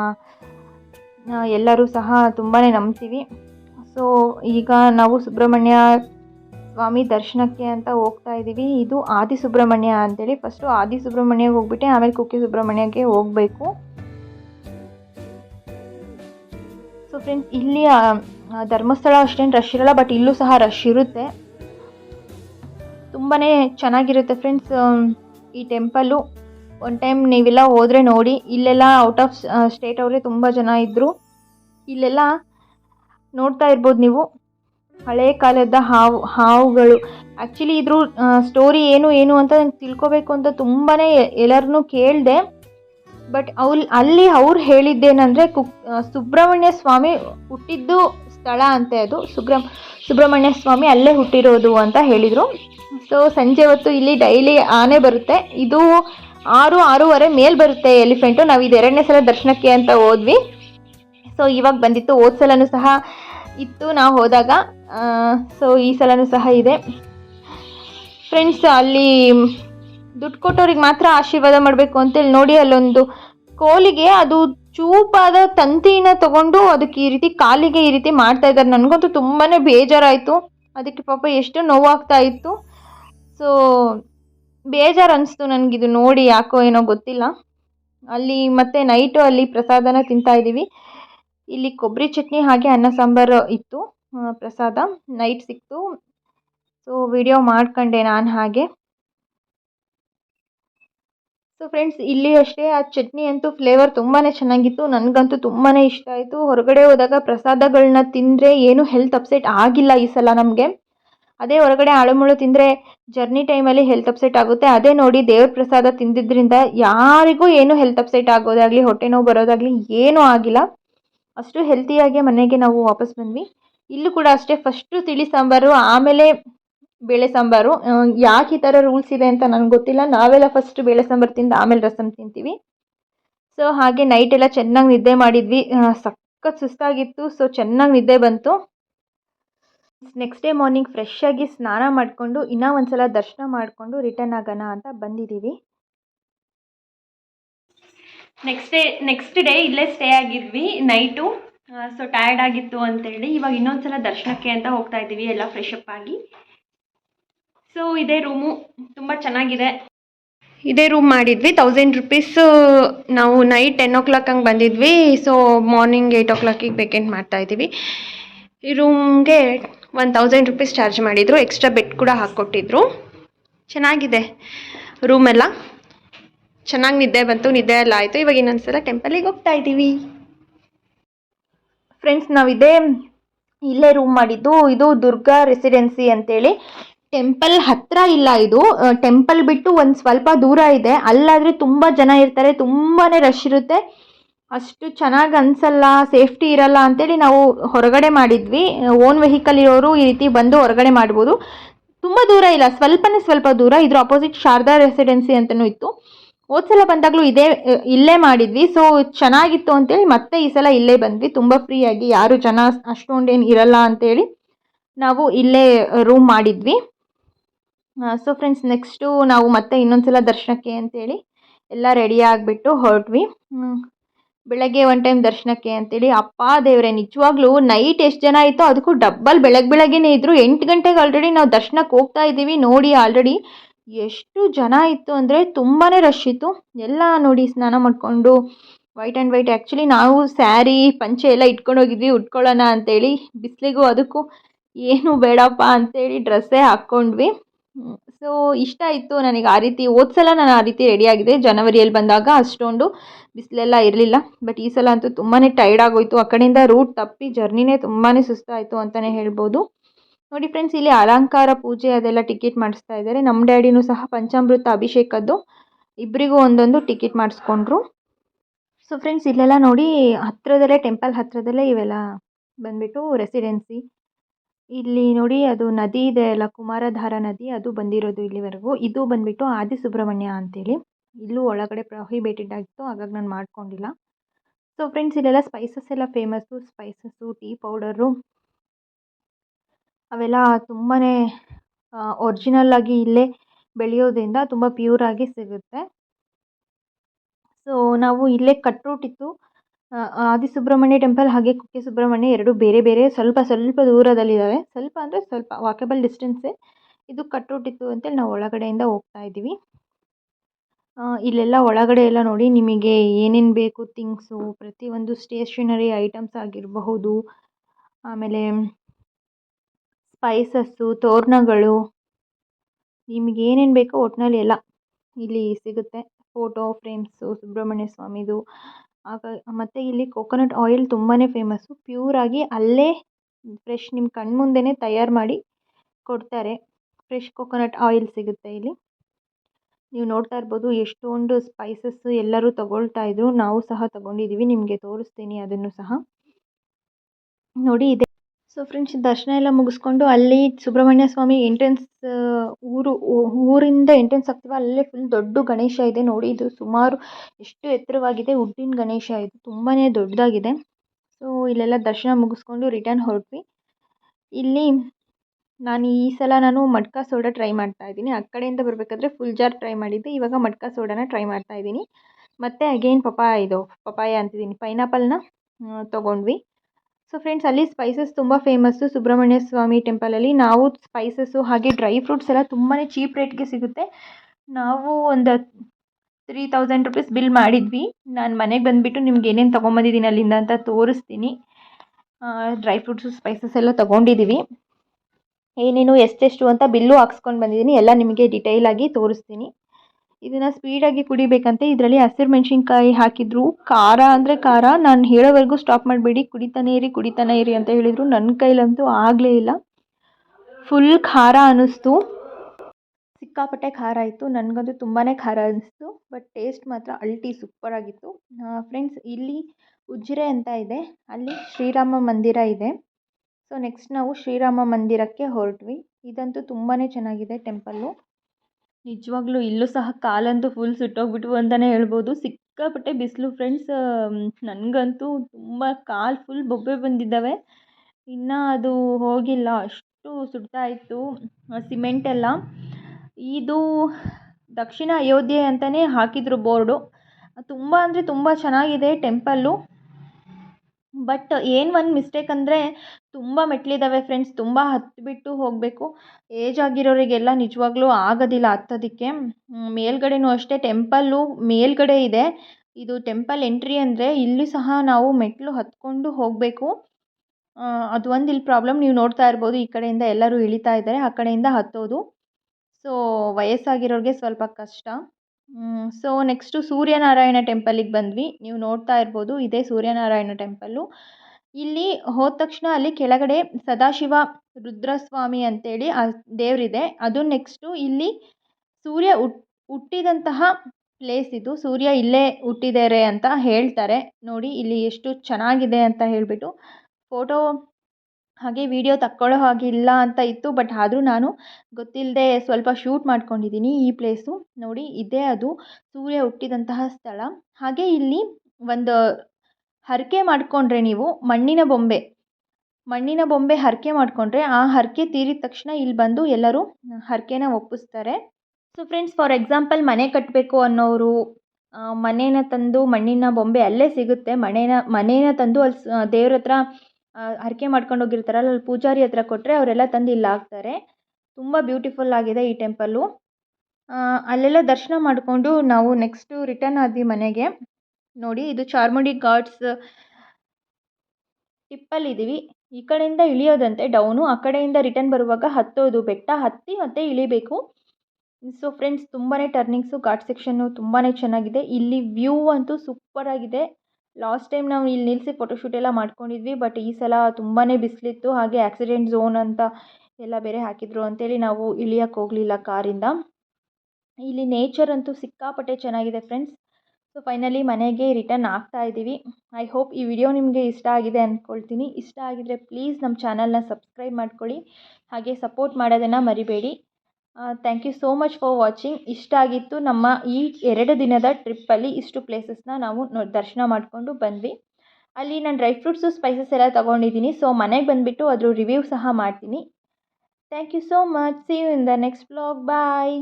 Speaker 2: ಎಲ್ಲರೂ ಸಹ ತುಂಬಾ ನಂಬ್ತೀವಿ. ಸೊ ಈಗ ನಾವು ಸುಬ್ರಹ್ಮಣ್ಯ ಸ್ವಾಮಿ ದರ್ಶನಕ್ಕೆ ಅಂತ ಹೋಗ್ತಾ ಇದ್ದೀವಿ ಇದು ಆದಿ ಸುಬ್ರಹ್ಮಣ್ಯ ಅಂತೇಳಿ. ಫಸ್ಟು ಆದಿ ಸುಬ್ರಹ್ಮಣ್ಯಗೆ ಹೋಗ್ಬಿಟ್ಟೆ, ಆಮೇಲೆ ಕುಕ್ಕೆ ಸುಬ್ರಹ್ಮಣ್ಯಕ್ಕೆ ಹೋಗಬೇಕು. ಸೊ ಫ್ರೆಂಡ್ಸ್ ಇಲ್ಲಿ ಧರ್ಮಸ್ಥಳ ಅಷ್ಟೇನು ರಶ್ ಇರಲ್ಲ ಬಟ್ ಇಲ್ಲೂ ಸಹ ರಶ್ ಇರುತ್ತೆ. ತುಂಬಾ ಚೆನ್ನಾಗಿರುತ್ತೆ ಫ್ರೆಂಡ್ಸ್ ಈ ಟೆಂಪಲ್ಲು ಒನ್ ಟೈಮ್ ನೀವೆಲ್ಲ ಹೋದರೆ ನೋಡಿ, ಇಲ್ಲೆಲ್ಲ ಔಟ್ ಆಫ್ ಸ್ಟೇಟ್ ಅವರೇ ತುಂಬ ಜನ ಇದ್ದರು ಇಲ್ಲೆಲ್ಲ ನೋಡ್ತಾ ಇರ್ಬೋದು ನೀವು. ಹಳೆ ಕಾಲದ ಹಾವು, ಹಾವುಗಳು. ಆ್ಯಕ್ಚುಲಿ ಇದ್ರ ಸ್ಟೋರಿ ಏನು ಏನು ಅಂತ ನಂಗೆ ತಿಳ್ಕೊಬೇಕು ಅಂತ ತುಂಬಾ ಎಲ್ಲರನ್ನೂ ಕೇಳಿದೆ. ಬಟ್ ಅವ್ಲ್, ಅಲ್ಲಿ ಅವ್ರು ಹೇಳಿದ್ದೇನೆಂದರೆ ಕುಕ್ ಸುಬ್ರಹ್ಮಣ್ಯ ಸ್ವಾಮಿ ಹುಟ್ಟಿದ್ದು ಸ್ಥಳ ಅಂತೆ ಅದು. ಸುಬ್ರ ಸುಬ್ರಹ್ಮಣ್ಯ ಸ್ವಾಮಿ ಅಲ್ಲೇ ಹುಟ್ಟಿರೋದು ಅಂತ ಹೇಳಿದರು. ಸೊ ಸಂಜೆ ಹೊತ್ತು ಇಲ್ಲಿ ಡೈಲಿ ಆನೆ ಬರುತ್ತೆ. ಇದು ಆರು, ಆರೂವರೆ ಮೇಲ್ ಬರುತ್ತೆ ಎಲಿಫೆಂಟು ನಾವು ಇದು ಎರಡನೇ ಸಲ ದರ್ಶನಕ್ಕೆ ಅಂತ ಹೋದ್ವಿ. ಸೊ ಇವಾಗ ಬಂದಿತ್ತು. ಹೋದ ಸಲನೂ ಸಹ ಇತ್ತು ನಾವು ಹೋದಾಗ. ಸೊ ಈ ಸಲನೂ ಸಹ ಇದೆ. ಫ್ರೆಂಡ್ಸ್ ಅಲ್ಲಿ ದುಡ್ಡು ಕೊಟ್ಟವ್ರಿಗೆ ಮಾತ್ರ ಆಶೀರ್ವಾದ ಮಾಡಬೇಕು ಅಂತೇಳಿ ನೋಡಿ ಅಲ್ಲೊಂದು ಕೋಲಿಗೆ ಅದು ಚೂಪಾದ ತಂತಿನ ತಗೊಂಡು ಅದಕ್ಕೆ ಈ ರೀತಿ ಕಾಲಿಗೆ ಈ ರೀತಿ ಮಾಡ್ತಾ ಇದ್ದಾರೆ. ನನಗಂತೂ ತುಂಬಾ ಬೇಜಾರಾಯಿತು. ಅದಕ್ಕೆ ಪಾಪ ಎಷ್ಟು ನೋವಾಗ್ತಾ ಇತ್ತು. ಸೊ ಬೇಜಾರು ಅನಿಸ್ತು ನನಗಿದು ನೋಡಿ ಯಾಕೋ ಏನೋ ಗೊತ್ತಿಲ್ಲ. ಅಲ್ಲಿ ಮತ್ತೆ ನೈಟು ಅಲ್ಲಿ ಪ್ರಸಾದನ ತಿಂತಾ ಇದ್ದೀವಿ. ಇಲ್ಲಿ ಕೊಬ್ಬರಿ ಚಟ್ನಿ ಹಾಗೆ ಅನ್ನ ಸಾಂಬಾರು ಇತ್ತು. ಪ್ರಸಾದ. ನೈಟ್ ಸಿಕ್ತು. ಸೊ ವಿಡಿಯೋ ಮಾಡ್ಕೊಂಡೆ ನಾನು ಹಾಗೆ. ಸೊ ಫ್ರೆಂಡ್ಸ್ ಇಲ್ಲಿ ಅಷ್ಟೇ ಆ ಚಟ್ನಿ ಅಂತೂ ಫ್ಲೇವರ್ ತುಂಬಾ ಚೆನ್ನಾಗಿತ್ತು. ನನಗಂತೂ ತುಂಬಾ ಇಷ್ಟ ಆಯಿತು. ಹೊರಗಡೆ ಹೋದಾಗ ಪ್ರಸಾದಗಳನ್ನ ತಿಂದರೆ ಏನು ಹೆಲ್ತ್ ಅಪ್ಸೆಟ್ ಆಗಿಲ್ಲ ಈ ಸಲ ನಮಗೆ. ಅದೇ ಹೊರಗಡೆ ಆಳುಮುಳು ತಿಂದರೆ ಜರ್ನಿ ಟೈಮಲ್ಲಿ ಹೆಲ್ತ್ ಅಪ್ಸೆಟ್ ಆಗುತ್ತೆ. ಅದೇ ನೋಡಿ ದೇವ್ರ ಪ್ರಸಾದ ತಿಂದಿದ್ದರಿಂದ ಯಾರಿಗೂ ಏನು ಹೆಲ್ತ್ ಅಪ್ಸೆಟ್ ಆಗೋದಾಗಲಿ, ಹೊಟ್ಟೆ ನೋವು ಬರೋದಾಗಲಿ ಏನೂ ಆಗಿಲ್ಲ. ಅಷ್ಟು ಹೆಲ್ತಿಯಾಗಿ ಮನೆಗೆ ನಾವು ವಾಪಸ್ ಬಂದ್ವಿ. ಇಲ್ಲೂ ಕೂಡ ಅಷ್ಟೇ ಫಸ್ಟು ತಿಳಿ ಸಾಂಬಾರು, ಆಮೇಲೆ ಬೇಳೆ ಸಾಂಬಾರು. ಯಾಕೆ ಈ ಥರ ರೂಲ್ಸ್ ಇದೆ ಅಂತ ನನಗೆ ಗೊತ್ತಿಲ್ಲ. ನಾವೆಲ್ಲ ಫಸ್ಟ್ ಬೇಳೆ ಸಾಂಬಾರು ತಿಂದು ಆಮೇಲೆ ರಸಮ್ ತಿಂತೀವಿ. ಸೊ ಹಾಗೆ ನೈಟ್ ಎಲ್ಲ ಚೆನ್ನಾಗಿ ನಿದ್ದೆ ಮಾಡಿದ್ವಿ. ಸಖತ್ ಸುಸ್ತಾಗಿತ್ತು. ಸೊ ಚೆನ್ನಾಗಿ ನಿದ್ದೆ ಬಂತು. ನೆಕ್ಸ್ಟ್ ಡೇ ಮಾರ್ನಿಂಗ್ ಫ್ರೆಶ್ ಆಗಿ ಸ್ನಾನ ಮಾಡಿಕೊಂಡು, ಇನ್ನೂ ಒಂದ್ಸಲ ದರ್ಶನ ಮಾಡಿಕೊಂಡು ರಿಟರ್ನ್ ಆಗೋಣ ಅಂತ ಬಂದಿದ್ದೀವಿ ನೆಕ್ಸ್ಟ್ ಡೇ ನೆಕ್ಸ್ಟ್ ಡೇ ಇಲ್ಲೇ ಸ್ಟೇ ಆಗಿದ್ವಿ ನೈಟು ಸೊ ಟಯರ್ಡ್ ಆಗಿತ್ತು ಅಂತೇಳಿ ಇವಾಗ ಇನ್ನೊಂದ್ಸಲ ದರ್ಶನಕ್ಕೆ ಅಂತ ಹೋಗ್ತಾ ಇದ್ದೀವಿ ಎಲ್ಲ ಫ್ರೆಶ್ ಅಪ್ ಆಗಿ. ಸೊ ಇದೇ ರೂಮು ತುಂಬ ಚೆನ್ನಾಗಿದೆ. ಇದೇ ರೂಮ್ ಮಾಡಿದ್ವಿ ತೌಸಂಡ್ ರುಪೀಸ್ ನಾವು ನೈಟ್ ಟೆನ್ ಓ ಕ್ಲಾಕ್ ಹಂಗೆ ಬಂದಿದ್ವಿ. ಸೊ ಮಾರ್ನಿಂಗ್ ಏಯ್ಟ್ ಓ ಕ್ಲಾಕಿಗೆ ವೇಕೆಂಟ್ ಮಾಡ್ತಾ ಇದ್ದೀವಿ. ಈ ರೂಮ್ಗೆ ಒನ್ ತೌಸಂಡ್ ರುಪೀಸ್ ಚಾರ್ಜ್ ಮಾಡಿದರು ಎಕ್ಸ್ಟ್ರಾ ಬೆಡ್ ಕೂಡ ಹಾಕ್ಕೊಟ್ಟಿದ್ರು ಚೆನ್ನಾಗಿದೆ ರೂಮೆಲ್ಲ ಚೆನ್ನಾಗಿ ನಿದ್ದೆ ಬಂತು, ನಿದ್ದೆ ಎಲ್ಲ ಆಯಿತು. ಇವಾಗ ಇನ್ನೊಂದ್ಸಲ ಟೆಂಪಲಿಗೆ ಹೋಗ್ತಾ ಇದ್ದೀವಿ. ಫ್ರೆಂಡ್ಸ್ ನಾವಿದೆ ಇಲ್ಲೇ ರೂಮ್ ಮಾಡಿದ್ದು, ಇದು ದುರ್ಗಾ ರೆಸಿಡೆನ್ಸಿ ಅಂತೇಳಿ. ಟೆಂಪಲ್ ಹತ್ರ ಇಲ್ಲ ಇದು. ಟೆಂಪಲ್ ಬಿಟ್ಟು ಒಂದು ಸ್ವಲ್ಪ ದೂರ ಇದೆ. ಅಲ್ಲಾದರೆ ತುಂಬ ಜನ ಇರ್ತಾರೆ. ತುಂಬಾ ರಶ್ ಇರುತ್ತೆ. ಅಷ್ಟು ಚೆನ್ನಾಗಿ ಅನಿಸಲ್ಲ ಸೇಫ್ಟಿ ಇರಲ್ಲ ಅಂತೇಳಿ ನಾವು ಹೊರಗಡೆ ಮಾಡಿದ್ವಿ. ಓನ್ ವೆಹಿಕಲ್ ಇರೋರು ಈ ರೀತಿ ಬಂದು ಹೊರಗಡೆ ಮಾಡ್ಬೋದು. ತುಂಬ ದೂರ ಇಲ್ಲ. ಸ್ವಲ್ಪನೇ ಸ್ವಲ್ಪ ದೂರ. ಇದ್ರ ಅಪೋಸಿಟ್ ಶಾರದಾ ರೆಸಿಡೆನ್ಸಿ ಅಂತಲೂ ಇತ್ತು. ಹೋದ ಸಲ ಬಂದಾಗಲೂ ಇದೇ ಇಲ್ಲೇ ಮಾಡಿದ್ವಿ. ಸೊ ಚೆನ್ನಾಗಿತ್ತು ಅಂತೇಳಿ ಮತ್ತೆ ಈ ಸಲ ಇಲ್ಲೇ ಬಂದ್ವಿ. ತುಂಬ ಫ್ರೀಯಾಗಿ ಯಾರು ಜನ ಅಷ್ಟೊಂದೇನು ಇರಲ್ಲ ಅಂತೇಳಿ ನಾವು ಇಲ್ಲೇ ರೂಮ್ ಮಾಡಿದ್ವಿ. ಸೊ ಫ್ರೆಂಡ್ಸ್ ನೆಕ್ಸ್ಟು ನಾವು ಮತ್ತೆ ಇನ್ನೊಂದು ಸಲ ದರ್ಶನಕ್ಕೆ ಅಂತೇಳಿ ಎಲ್ಲ ರೆಡಿ ಆಗಿಬಿಟ್ಟು ಹೊರಟ್ವಿ. ಬೆಳಗ್ಗೆ ಒನ್ ಟೈಮ್ ದರ್ಶನಕ್ಕೆ ಅಂತೇಳಿ, ಅಪ್ಪ ದೇವ್ರೆ, ನಿಜವಾಗ್ಲೂ ನೈಟ್ ಎಷ್ಟು ಜನ ಇತ್ತೋ ಅದಕ್ಕೂ ಡಬ್ಬಲ್ ಬೆಳಗ್ಗೆ ಬೆಳಗ್ಗೆನೇ ಇದ್ದರು ಎಂಟು ಗಂಟೆಗೆ ಆಲ್ರೆಡಿ ನಾವು ದರ್ಶನಕ್ಕೆ ಹೋಗ್ತಾ ಇದ್ದೀವಿ ನೋಡಿ ಆಲ್ರೆಡಿ ಎಷ್ಟು ಜನ ಇತ್ತು ಅಂದರೆ ತುಂಬಾ ರಶ್ ಇತ್ತು. ಎಲ್ಲ ನೋಡಿ ಸ್ನಾನ ಮಾಡಿಕೊಂಡು ವೈಟ್ ಆ್ಯಂಡ್ ವೈಟ್ ಆ್ಯಕ್ಚುಲಿ ನಾವು ಸ್ಯಾರಿ ಪಂಚೆ ಎಲ್ಲ ಇಟ್ಕೊಂಡು ಹೋಗಿದ್ವಿ. ಉಟ್ಕೊಳ್ಳೋಣ ಅಂತೇಳಿ, ಬಿಸಿಲಿಗೂ ಅದಕ್ಕೂ ಏನು ಬೇಡಪ್ಪ ಅಂತೇಳಿ ಡ್ರೆಸ್ಸೇ ಹಾಕ್ಕೊಂಡ್ವಿ. ಸೊ ಇಷ್ಟ ಇತ್ತು ನನಗೆ ಆ ರೀತಿ ಓದ್ಸಲ ಸಲ ನಾನು ಆ ರೀತಿ ರೆಡಿಯಾಗಿದೆ ಜನವರಿಯಲ್ಲಿ ಬಂದಾಗ ಅಷ್ಟೊಂದು ಬಿಸಿಲೆಲ್ಲ ಇರಲಿಲ್ಲ. ಬಟ್ ಈ ಸಲ ಅಂತೂ ತುಂಬಾ ಟೈರ್ಡ್ ಆಗೋಯ್ತು. ಆ ಕಡೆಯಿಂದ ರೂಟ್ ತಪ್ಪಿ ಜರ್ನಿನೇ ತುಂಬಾ ಸುಸ್ತಾಯಿತು ಅಂತಲೇ ಹೇಳ್ಬೋದು. ನೋಡಿ ಫ್ರೆಂಡ್ಸ್ ಇಲ್ಲಿ ಅಲಂಕಾರ ಪೂಜೆ ಅದೆಲ್ಲ ಟಿಕೆಟ್ ಮಾಡಿಸ್ತಾ ಇದ್ದಾರೆ. ನಮ್ಮ ಡ್ಯಾಡಿನೂ ಸಹ ಪಂಚಾಮೃತ ಅಭಿಷೇಕದ್ದು. ಇಬ್ಬರಿಗೂ ಒಂದೊಂದು ಟಿಕೆಟ್ ಮಾಡಿಸ್ಕೊಂಡ್ರು. ಸೊ ಫ್ರೆಂಡ್ಸ್ ಇಲ್ಲೆಲ್ಲ ನೋಡಿ ಹತ್ರದಲ್ಲೇ ಟೆಂಪಲ್ ಹತ್ರದಲ್ಲೇ ಇವೆಲ್ಲ ಬಂದ್ಬಿಟ್ಟು ರೆಸಿಡೆನ್ಸಿ ಇಲ್ಲಿ ನೋಡಿ ಅದು ನದಿ ಇದೆ ಅಲ್ಲ, ಕುಮಾರಧಾರ ನದಿ, ಅದು ಬಂದಿರೋದು ಇಲ್ಲಿವರೆಗೂ. ಇದು ಬಂದ್ಬಿಟ್ಟು ಆದಿ ಸುಬ್ರಹ್ಮಣ್ಯ ಅಂತೇಳಿ. ಇಲ್ಲೂ ಒಳಗಡೆ ಪ್ರೊಹಿಬೇಟೆಡ್ ಆಗಿತ್ತು ಹಾಗಾಗಿ ನಾನು ಮಾಡ್ಕೊಂಡಿಲ್ಲ. ಸೊ ಫ್ರೆಂಡ್ಸ್ ಇಲ್ಲೆಲ್ಲ ಸ್ಪೈಸಸ್ ಎಲ್ಲ ಫೇಮಸ್ಸು ಸ್ಪೈಸಸ್ಸು ಟೀ ಪೌಡರು ಅವೆಲ್ಲ ತುಂಬಾ ಒರಿಜಿನಲ್ ಆಗಿ ಇಲ್ಲೇ ಬೆಳೆಯೋದ್ರಿಂದ ತುಂಬ ಪ್ಯೂರ್ ಸಿಗುತ್ತೆ. ಸೊ ನಾವು ಇಲ್ಲೇ ಕಟ್ ರೂಟ್ ಇತ್ತು. ಆದಿ ಸುಬ್ರಹ್ಮಣ್ಯ ಟೆಂಪಲ್ ಹಾಗೆ ಕುಕ್ಕೆ ಸುಬ್ರಹ್ಮಣ್ಯ ಎರಡು ಬೇರೆ ಬೇರೆ, ಸ್ವಲ್ಪ ಸ್ವಲ್ಪ ದೂರದಲ್ಲಿದ್ದಾವೆ. ಸ್ವಲ್ಪ ಅಂದರೆ ಸ್ವಲ್ಪ ವಾಕಬಲ್ ಡಿಸ್ಟೆನ್ಸೇ ಇದು ಕಟ್ ಅಂತ ಅಂತೇಳಿ ನಾವು ಒಳಗಡೆಯಿಂದ ಹೋಗ್ತಾ ಇದ್ದೀವಿ. ಇಲ್ಲೆಲ್ಲ ಒಳಗಡೆ ಎಲ್ಲ ನೋಡಿ ನಿಮಗೆ ಏನೇನು ಬೇಕು ಥಿಂಗ್ಸು ಪ್ರತಿಯೊಂದು ಸ್ಟೇಷನರಿ ಐಟಮ್ಸ್ ಆಗಿರಬಹುದು. ಆಮೇಲೆ ಸ್ಪೈಸಸ್ಸು ತೋರಣಗಳು, ನಿಮಗೆ ಏನೇನು ಬೇಕೋ ಒಟ್ಟಿನಲ್ಲಿ ಎಲ್ಲ ಇಲ್ಲಿ ಸಿಗುತ್ತೆ. ಫೋಟೋ ಫ್ರೇಮ್ಸು ಸುಬ್ರಹ್ಮಣ್ಯ ಸ್ವಾಮಿದು. ಆಗ ಮತ್ತು ಇಲ್ಲಿ ಕೋಕೋನಟ್ ಆಯಿಲ್ ತುಂಬಾ ಫೇಮಸ್ಸು ಪ್ಯೂರಾಗಿ ಅಲ್ಲೇ ಫ್ರೆಶ್ ನಿಮ್ಮ ಮುಂದೇನೆ ತಯಾರು ಮಾಡಿ ಕೊಡ್ತಾರೆ. ಫ್ರೆಶ್ ಕೋಕೋನಟ್ ಆಯಿಲ್ ಸಿಗುತ್ತೆ ಇಲ್ಲಿ. ನೀವು ನೋಡ್ತಾ ಇರ್ಬೋದು ಎಷ್ಟೊಂದು ಸ್ಪೈಸಸ್ಸು ಎಲ್ಲರೂ ತಗೊಳ್ತಾ ಇದ್ರು. ನಾವು ಸಹ ತಗೊಂಡಿದ್ದೀವಿ ನಿಮಗೆ ತೋರಿಸ್ತೀನಿ ಅದನ್ನು ಸಹ. ನೋಡಿ ಇದೆ. ಸೊ ಫ್ರೆಂಡ್ಸ್ ದರ್ಶನ ಎಲ್ಲ ಮುಗಿಸ್ಕೊಂಡು ಅಲ್ಲಿ ಸುಬ್ರಹ್ಮಣ್ಯ ಸ್ವಾಮಿ ಎಂಟ್ರೆನ್ಸ್ ಊರು ಊರಿಂದ ಎಂಟ್ರೆನ್ಸ್ ಆಗ್ತೀವಿ. ಅಲ್ಲೇ ಫುಲ್ ದೊಡ್ಡ ಗಣೇಶ ಇದೆ ನೋಡಿ. ಇದು ಸುಮಾರು ಎಷ್ಟು ಎತ್ತರವಾಗಿದೆ ಉಡ್ಡಿನ ಗಣೇಶ ಇದು. ತುಂಬಾ ದೊಡ್ಡದಾಗಿದೆ. ಸೊ, ಇಲ್ಲೆಲ್ಲ ದರ್ಶನ ಮುಗಿಸ್ಕೊಂಡು ರಿಟರ್ನ್ ಹೊರಟ್ವಿ. ಇಲ್ಲಿ ನಾನು ಈ ಸಲ ನಾನು ಮಟ್ಕಾ ಸೋಡಾ ಟ್ರೈ ಮಾಡ್ತಾ ಇದ್ದೀನಿ. ಆ ಕಡೆಯಿಂದ ಬರಬೇಕಾದ್ರೆ ಫುಲ್ ಜಾರ್ ಟ್ರೈ ಮಾಡಿದ್ದೆ. ಇವಾಗ ಮಟ್ಕಾ ಸೋಡಾನ ಟ್ರೈ ಮಾಡ್ತಾ ಇದ್ದೀನಿ. ಮತ್ತು ಅಗೇನ್ ಪಪಾಯ ಇದು ಪಪಾಯ ಅಂತಿದ್ದೀನಿ ಪೈನಾಪಲ್ನ ತೊಗೊಂಡ್ವಿ. ಸೊ ಫ್ರೆಂಡ್ಸ್ ಅಲ್ಲಿ ಸ್ಪೈಸಸ್ ತುಂಬ ಫೇಮಸ್ಸು ಸುಬ್ರಹ್ಮಣ್ಯ ಸ್ವಾಮಿ ಟೆಂಪಲಲ್ಲಿ ನಾವು ಸ್ಪೈಸಸ್ಸು ಹಾಗೆ ಡ್ರೈ ಫ್ರೂಟ್ಸ್ ಎಲ್ಲ ತುಂಬಾ ಚೀಪ್ ರೇಟ್ಗೆ ಸಿಗುತ್ತೆ. ನಾವು ಒಂದು ತ್ರೀ ತೌಸಂಡ್ ರುಪೀಸ್ ಬಿಲ್ ಮಾಡಿದ್ವಿ. ನಾನು ಮನೆಗೆ ಬಂದುಬಿಟ್ಟು ನಿಮ್ಗೆ ಏನೇನು ತೊಗೊಂಬಂದಿದ್ದೀನಿ ಅಲ್ಲಿಂದ ಅಂತ ತೋರಿಸ್ತೀನಿ. ಡ್ರೈ ಫ್ರೂಟ್ಸು ಸ್ಪೈಸಸ್ ಎಲ್ಲ ತೊಗೊಂಡಿದ್ದೀವಿ ಏನೇನು, ಎಷ್ಟೆಷ್ಟು ಅಂತ ಬಿಲ್ಲು ಹಾಕ್ಸ್ಕೊಂಡು ಬಂದಿದ್ದೀನಿ ಎಲ್ಲ ನಿಮಗೆ ಡಿಟೈಲಾಗಿ ತೋರಿಸ್ತೀನಿ. ಇದನ್ನು ಸ್ಪೀಡಾಗಿ ಕುಡಿಬೇಕಂತೆ. ಇದರಲ್ಲಿ ಹಸಿರು ಮೆಣಸಿನ್ಕಾಯಿ ಹಾಕಿದ್ರು. ಖಾರ ಅಂದರೆ ಖಾರ. ನಾನು ಹೇಳೋವರೆಗೂ ಸ್ಟಾಪ್ ಮಾಡಬೇಡಿ. ಕುಡಿತಾನೆ ಇರಿ ಕುಡಿತಾನೆ ಇರಿ ಅಂತ ಹೇಳಿದರು. ನನ್ನ ಕೈಲಂತೂ ಆಗಲೇ ಇಲ್ಲ. ಫುಲ್ ಖಾರ ಅನ್ನಿಸ್ತು. ಸಿಕ್ಕಾಪಟ್ಟೆ ಖಾರ ಇತ್ತು. ನನಗಂತೂ ತುಂಬಾ ಖಾರ ಅನ್ನಿಸ್ತು. ಬಟ್ ಟೇಸ್ಟ್ ಮಾತ್ರ ಅಲ್ಟಿ ಸೂಪರಾಗಿತ್ತು ಫ್ರೆಂಡ್ಸ್ ಇಲ್ಲಿ ಉಜ್ಜಿರೆ ಅಂತ ಇದೆ. ಅಲ್ಲಿ ಶ್ರೀರಾಮ ಮಂದಿರ ಇದೆ. ಸೊ ನೆಕ್ಸ್ಟ್ ನಾವು ಶ್ರೀರಾಮ ಮಂದಿರಕ್ಕೆ ಹೊರಟ್ವಿ. ಇದಂತೂ ತುಂಬಾ ಚೆನ್ನಾಗಿದೆ ಟೆಂಪಲ್ಲು ನಿಜವಾಗ್ಲೂ ಇಲ್ಲೂ ಸಹ ಕಾಲಂತೂ ಫುಲ್ ಸುಟ್ಟೋಗ್ಬಿಟ್ವು ಅಂತಲೇ ಹೇಳ್ಬೋದು. ಸಿಕ್ಕಾಪಟ್ಟೆ ಬಿಸಿಲು ಫ್ರೆಂಡ್ಸ್ ನನಗಂತೂ ತುಂಬ ಕಾಲು ಫುಲ್ ಬೊಬ್ಬೆ ಬಂದಿದ್ದಾವೆ. ಇನ್ನು ಅದು ಹೋಗಿಲ್ಲ, ಅಷ್ಟು ಸುಡ್ತಾ ಇತ್ತು ಸಿಮೆಂಟ್ ಎಲ್ಲ. ಇದು ದಕ್ಷಿಣ ಅಯೋಧ್ಯೆ ಅಂತಲೇ ಹಾಕಿದ್ರು ಬೋರ್ಡು. ತುಂಬ ಅಂದರೆ ತುಂಬ ಚೆನ್ನಾಗಿದೆ ಟೆಂಪಲ್ಲು ಬಟ್ ಏನು ಒಂದು ಮಿಸ್ಟೇಕ್ ಅಂದರೆ ತುಂಬ ಮೆಟ್ಲಿದ್ದಾವೆ ಫ್ರೆಂಡ್ಸ್ ತುಂಬ ಹತ್ತಿಬಿಟ್ಟು ಹೋಗಬೇಕು. ಏಜ್ ಆಗಿರೋರಿಗೆಲ್ಲ ನಿಜವಾಗ್ಲೂ ಆಗೋದಿಲ್ಲ ಹತ್ತೋದಕ್ಕೆ. ಮೇಲ್ಗಡೆಯೂ ಅಷ್ಟೇ. ಟೆಂಪಲ್ಲು ಮೇಲ್ಗಡೆ ಇದೆ. ಇದು ಟೆಂಪಲ್ ಎಂಟ್ರಿ ಅಂದರೆ ಇಲ್ಲಿ ಸಹ ನಾವು ಮೆಟ್ಟಿಲು ಹತ್ಕೊಂಡು ಹೋಗಬೇಕು. ಅದು ಒಂದು ಇಲ್ಲಿ ಪ್ರಾಬ್ಲಮ್ ನೀವು ನೋಡ್ತಾ ಇರ್ಬೋದು. ಈ ಕಡೆಯಿಂದ ಎಲ್ಲರೂ ಇಳಿತಾ ಇದ್ದಾರೆ. ಆ ಕಡೆಯಿಂದ ಹತ್ತೋದು. ಸೊ ವಯಸ್ಸಾಗಿರೋರಿಗೆ ಸ್ವಲ್ಪ ಕಷ್ಟ. ಸೊ ನೆಕ್ಸ್ಟು ಸೂರ್ಯನಾರಾಯಣ ಟೆಂಪಲಿಗೆ ಬಂದ್ವಿ. ನೀವು ನೋಡ್ತಾ ಇರ್ಬೋದು, ಇದೇ ಸೂರ್ಯನಾರಾಯಣ ಟೆಂಪಲ್ಲು ಇಲ್ಲಿ ಹೋದ ತಕ್ಷಣ ಅಲ್ಲಿ ಕೆಳಗಡೆ ಸದಾಶಿವ ರುದ್ರಸ್ವಾಮಿ ಅಂತೇಳಿ ಆ ದೇವರಿದೆ. ಅದು ನೆಕ್ಸ್ಟು ಇಲ್ಲಿ ಸೂರ್ಯ ಹುಟ್ ಹುಟ್ಟಿದಂತಹ ಪ್ಲೇಸ್ ಇದು. ಸೂರ್ಯ ಇಲ್ಲೇ ಹುಟ್ಟಿದ್ದಾರೆ ಅಂತ ಹೇಳ್ತಾರೆ. ನೋಡಿ ಇಲ್ಲಿ ಎಷ್ಟು ಚೆನ್ನಾಗಿದೆ ಅಂತ ಹೇಳಿಬಿಟ್ಟು ಫೋಟೋ ಹಾಗೆ ವಿಡಿಯೋ ತಕ್ಕೊಳ್ಳೋ ಹಾಗಿಲ್ಲ ಅಂತ ಇತ್ತು. ಬಟ್ ಆದರೂ ನಾನು ಗೊತ್ತಿಲ್ಲದೆ ಸ್ವಲ್ಪ ಶೂಟ್ ಮಾಡ್ಕೊಂಡಿದ್ದೀನಿ ಈ ಪ್ಲೇಸು ನೋಡಿ ಇದೇ ಅದು ಸೂರ್ಯ ಹುಟ್ಟಿದಂತಹ ಸ್ಥಳ. ಹಾಗೆ ಇಲ್ಲಿ ಒಂದು ಹರಕೆ ಮಾಡಿಕೊಂಡ್ರೆ ನೀವು ಮಣ್ಣಿನ ಬೊಂಬೆ. ಮಣ್ಣಿನ ಬೊಂಬೆ ಹರಕೆ ಮಾಡಿಕೊಂಡ್ರೆ ಆ ಹರಕೆ ತೀರಿದ ತಕ್ಷಣ ಇಲ್ಲಿ ಬಂದು ಎಲ್ಲರೂ ಹರಕೆನ ಒಪ್ಪಿಸ್ತಾರೆ. ಸೊ ಫ್ರೆಂಡ್ಸ್ ಫಾರ್ ಎಕ್ಸಾಂಪಲ್ ಮನೆ ಕಟ್ಟಬೇಕು ಅನ್ನೋರು ಮನೇನ ತಂದು ಮಣ್ಣಿನ ಬೊಂಬೆ ಅಲ್ಲೇ ಸಿಗುತ್ತೆ. ಮನೇನ ಮನೇನ ತಂದು ಅಲ್ಲಿ ದೇವ್ರ ಹತ್ರ ಹರಕೆ ಮಾಡ್ಕೊಂಡು ಹೋಗಿರ್ತಾರಲ್ಲ ಅಲ್ಲಿ ಪೂಜಾರಿ ಹತ್ರ ಕೊಟ್ಟರೆ ಅವರೆಲ್ಲ ತಂದು ಇಲ್ಲಿ ಹಾಕ್ತಾರೆ. ತುಂಬ ಬ್ಯೂಟಿಫುಲ್ ಆಗಿದೆ ಈ ಟೆಂಪಲ್ಲು ಅಲ್ಲೆಲ್ಲ ದರ್ಶನ ಮಾಡಿಕೊಂಡು ನಾವು ನೆಕ್ಸ್ಟು ರಿಟರ್ನ್ ಆದ್ವಿ ಮನೆಗೆ. ನೋಡಿ, ಇದು ಚಾರ್ಮುಡಿ ಘಾಟ್ಸ್, ಟಿಪ್ಪಲ್ಲಿದ್ದೀವಿ. ಈ ಕಡೆಯಿಂದ ಇಳಿಯೋದಂತೆ ಡೌನು. ಆ ಕಡೆಯಿಂದ ರಿಟರ್ನ್ ಬರುವಾಗ ಹತ್ತೋದು, ಬೆಟ್ಟ ಹತ್ತಿ ಮತ್ತೆ ಇಳಿಬೇಕು. ಸೊ ಫ್ರೆಂಡ್ಸ್ ತುಂಬಾ ಟರ್ನಿಂಗ್ಸು, ಘಾಟ್ ಸೆಕ್ಷನ್ನು ತುಂಬಾ ಚೆನ್ನಾಗಿದೆ. ಇಲ್ಲಿ ವ್ಯೂ ಅಂತೂ ಸೂಪರಾಗಿದೆ. ಲಾಸ್ಟ್ ಟೈಮ್ ನಾವು ಇಲ್ಲಿ ನಿಲ್ಲಿಸಿ ಫೋಟೋಶೂಟ್ ಎಲ್ಲ ಮಾಡ್ಕೊಂಡಿದ್ವಿ, ಬಟ್ ಈ ಸಲ ತುಂಬಾ ಬಿಸಿಲಿತ್ತು. ಹಾಗೆ ಆಕ್ಸಿಡೆಂಟ್ ಝೋನ್ ಅಂತ ಎಲ್ಲ ಬೇರೆ ಹಾಕಿದ್ರು ಅಂತೇಳಿ ನಾವು ಇಳಿಯಕ್ಕೆ ಹೋಗಲಿಲ್ಲ ಕಾರಿಂದ. ಇಲ್ಲಿ ನೇಚರ್ ಅಂತೂ ಸಿಕ್ಕಾಪಟ್ಟೆ ಚೆನ್ನಾಗಿದೆ ಫ್ರೆಂಡ್ಸ್ ಸೊ ಫೈನಲಿ ಮನೆಗೆ ರಿಟರ್ನ್ ಆಗ್ತಾ ಇದ್ದೀವಿ. ಐ ಹೋಪ್ ಈ ವಿಡಿಯೋ ನಿಮಗೆ ಇಷ್ಟ ಆಗಿದೆ ಅಂದ್ಕೊಳ್ತೀನಿ ಇಷ್ಟ ಆಗಿದ್ದರೆ ಪ್ಲೀಸ್ ನಮ್ಮ ಚಾನಲ್ನ ಸಬ್ಸ್ಕ್ರೈಬ್ ಮಾಡ್ಕೊಳ್ಳಿ. ಹಾಗೆ ಸಪೋರ್ಟ್ ಮಾಡೋದನ್ನು ಮರಿಬೇಡಿ. Thank you so much for watching ಇಷ್ಟ ಆಗಿತ್ತು ನಮ್ಮ ಈ ಎರಡು ದಿನದ ಟ್ರಿಪ್ಪಲ್ಲಿ ಇಷ್ಟು ಪ್ಲೇಸಸ್ನ ನಾವು ದರ್ಶನ ಮಾಡಿಕೊಂಡು ಬಂದ್ವಿ. ಅಲ್ಲಿ ನಾನು ಡ್ರೈ ಫ್ರೂಟ್ಸು ಸ್ಪೈಸಸ್ ಎಲ್ಲ ತೊಗೊಂಡಿದ್ದೀನಿ. ಸೊ ಮನೆಗೆ ಬಂದುಬಿಟ್ಟು ಅದ್ರ ರಿವ್ಯೂ ಸಹ ಮಾಡ್ತೀನಿ. Thank you so much see you in the next blog bye